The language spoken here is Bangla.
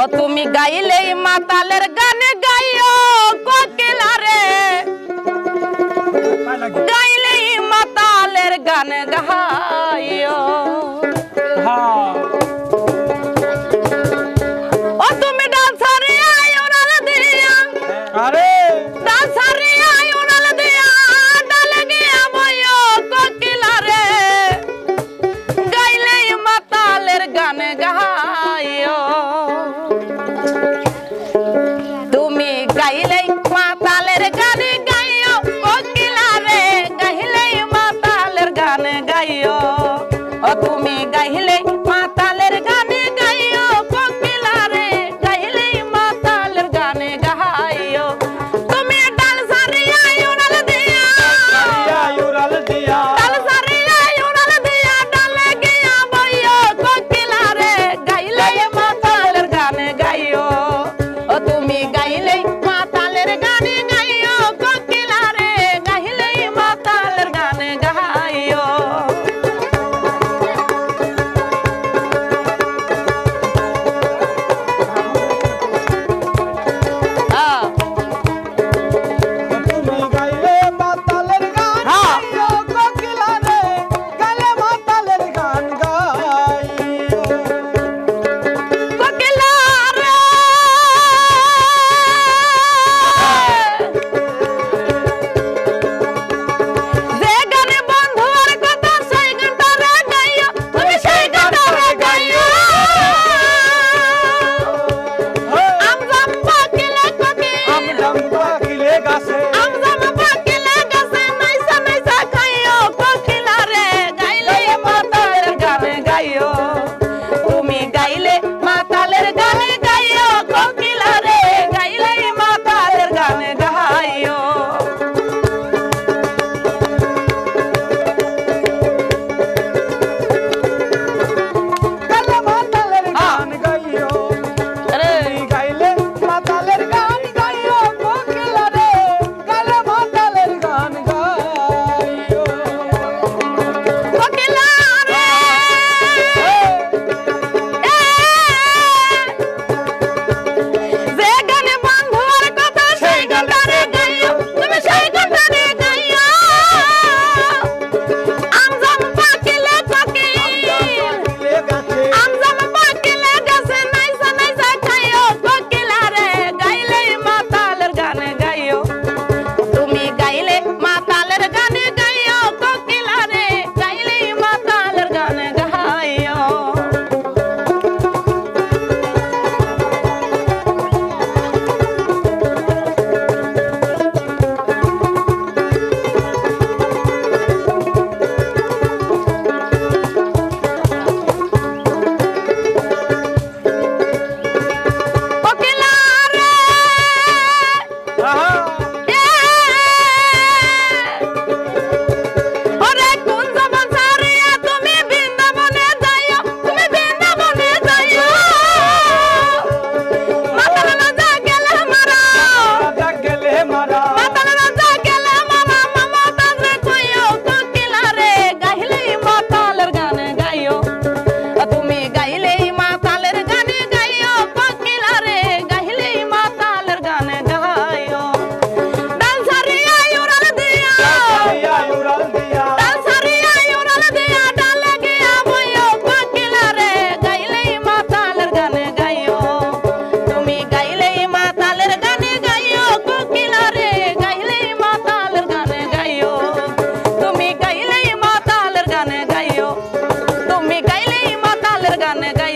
ও তুমি গাইলেই মাতালের গান গাইও কোকিলা রে গাইলেই মাতালের গান গাইও। হ্যাঁ গাছে তুমি গাইলে গান গাই